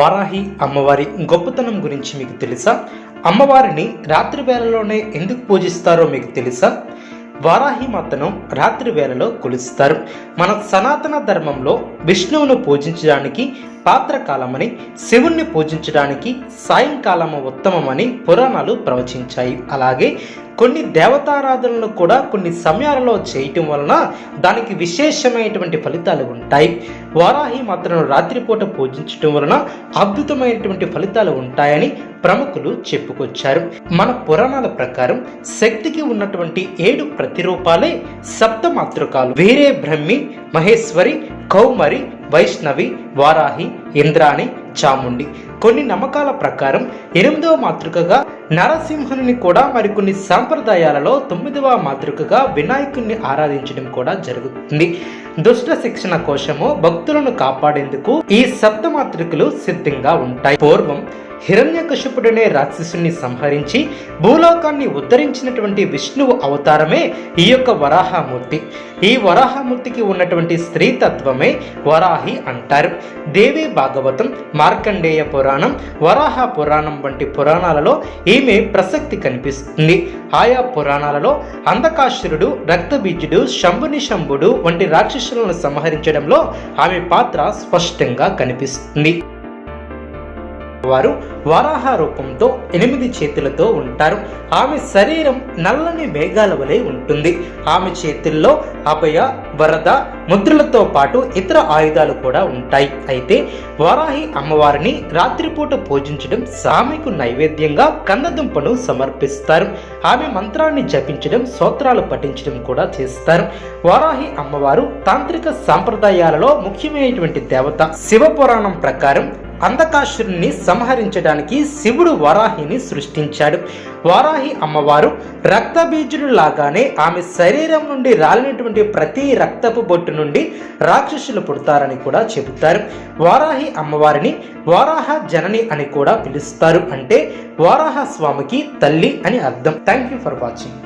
వారాహి అమ్మవారి గొప్పతనం గురించి మీకు తెలుసా? అమ్మవారిని రాత్రి వేళలోనే ఎందుకు పూజిస్తారో మీకు తెలుసా? వారాహి మాతను రాత్రి వేళలో కొలుస్తారు. మన సనాతన ధర్మంలో విష్ణువును పూజించడానికి పాత్రకాలమని శివుణ్ణి పూజించడానికి సాయంకాలము ఉత్తమమని పురాణాలు ప్రవచించాయి. అలాగే కొన్ని దేవతారాధనలు కూడా కొన్ని సమయాలలో చేయటం వలన దానికి విశేషమైనటువంటి ఫలితాలు ఉంటాయి. వారాహి మాత్రం రాత్రిపూట పూజించటం వలన అద్భుతమైనటువంటి ఫలితాలు ఉంటాయని ప్రముఖులు చెప్పుకొచ్చారు. మన పురాణాల ప్రకారం శక్తికి ఉన్నటువంటి ఏడు ప్రతిరూపాలే సప్త మాతృకాలు. వీరే బ్రహ్మి మహేశ్వరి కౌమరి వైష్ణవి వారాహి ఇంద్రాణి చాముండి. కొన్ని నమ్మకాల ప్రకారం ఎనిమిదవ మాతృకగా నరసింహుని కూడా మరికొన్ని సాంప్రదాయాలలో తొమ్మిదవ మాతృకగా వినాయకుణ్ణి ఆరాధించడం కూడా జరుగుతుంది. దుష్ట శిక్షణ కోసము భక్తులను కాపాడేందుకు ఈ సప్తమాతృకలు సిద్ధంగా ఉంటాయి. పూర్వం హిరణ్యకశిపుడనే రాక్షసుని సంహరించి భూలోకాన్ని ఉద్ధరించినటువంటి విష్ణువు అవతారమే ఈ యొక్క వరాహమూర్తి. ఈ వరాహమూర్తికి ఉన్నటువంటి స్త్రీతత్వమే వరాహి అంటారు. దేవి భాగవతం మార్కండేయ పురాణం వరాహ పురాణం వంటి పురాణాలలో ఈమె ప్రసక్తి కనిపిస్తుంది. ఆయా పురాణాలలో అంధకాసురుడు రక్తబీజుడు శంభుని శంభుడు వంటి రాక్షసులను సంహరించడంలో ఆమె పాత్ర స్పష్టంగా కనిపిస్తుంది. వారు వరాహ రూపంతో ఎనిమిది చేతులతో ఉంటారు. ఆమె శరీరం నల్లని మేఘాల వలె ఉంటుంది. ఆమె చేతుల్లో అభయ వరద ముద్రలతో పాటు ఇతర ఆయుధాలు కూడా ఉంటాయి. అయితే వరాహి అమ్మవారిని రాత్రిపూట పూజించడం ఆమెకు నైవేద్యంగా కందదుంపను సమర్పిస్తారు. ఆమె మంత్రాన్ని జపించడం స్తోత్రాలు పఠించడం కూడా చేస్తారు. వారాహి అమ్మవారు తాంత్రిక సాంప్రదాయాలలో ముఖ్యమైనటువంటి దేవత. శివపురాణం ప్రకారం అంధకాసురుణ్ణి సంహరించడానికి శివుడు వారాహిని సృష్టించాడు. వారాహి అమ్మవారు రక్తబీజులు లాగానే ఆమె శరీరం నుండి రాలినటువంటి ప్రతి రక్తపు బొట్టు నుండి రాక్షసులు పుడతారని కూడా చెబుతారు. వారాహి అమ్మవారిని వారాహ జనని అని కూడా పిలుస్తారు. అంటే వారాహ స్వామికి తల్లి అని అర్థం. Thank you for watching